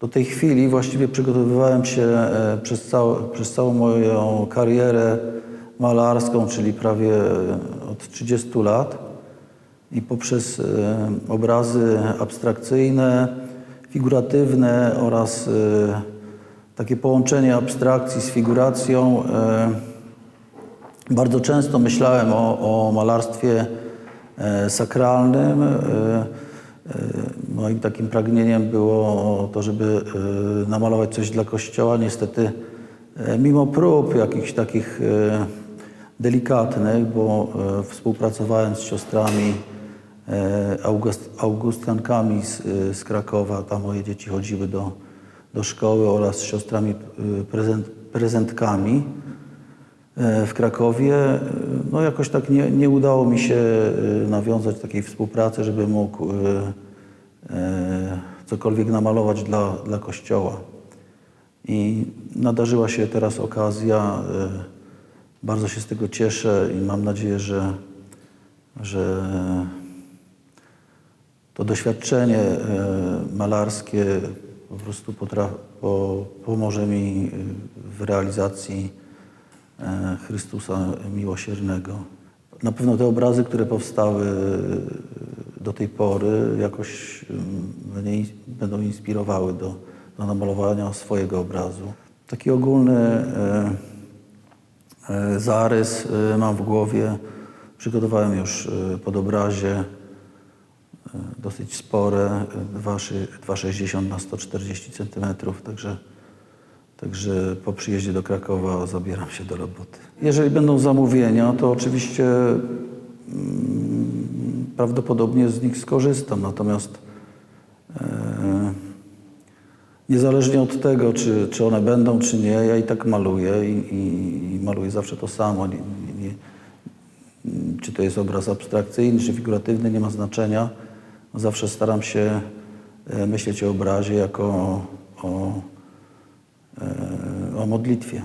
Do tej chwili właściwie przygotowywałem się e, przez, przez całą moją karierę malarską, czyli prawie e, od 30 lat i poprzez e, obrazy abstrakcyjne, figuratywne oraz takie połączenie abstrakcji z figuracją. Bardzo często myślałem o, o malarstwie sakralnym. Moim takim pragnieniem było to, żeby e, namalować coś dla kościoła. Niestety, e, mimo prób jakichś takich e, delikatnych, bo współpracowałem z siostrami August, Augustiankami z, z Krakowa. Tam moje dzieci chodziły do, do szkoły oraz z siostrami prezent, prezentkami w Krakowie. No jakoś tak nie, nie udało mi się nawiązać takiej współpracy, żeby mógł cokolwiek namalować dla, dla Kościoła. I nadarzyła się teraz okazja. e, Bardzo się z tego cieszę i mam nadzieję, że, że to doświadczenie e, malarskie po prostu po, pomoże mi e, w realizacji e, Chrystusa Miłosiernego. Na pewno te obrazy, które powstały e, do tej pory, jakoś mm, mnie będą inspirowały do, do namalowania swojego obrazu. Taki ogólny e, e, zarys e, mam w głowie. Przygotowałem już e, pod obrazie e, dosyć spore, e, dwa szy- 2,60 na 140 cm, także, także po przyjeździe do Krakowa zabieram się do roboty. Jeżeli będą zamówienia, to oczywiście prawdopodobnie z nich skorzystam, natomiast e, niezależnie od tego, czy, czy one będą, czy nie, ja i tak maluję i, i, i maluję zawsze to samo. Nie, nie, nie, czy to jest obraz abstrakcyjny, czy figuratywny, nie ma znaczenia. Zawsze staram się e, myśleć o obrazie jako o, e, o modlitwie.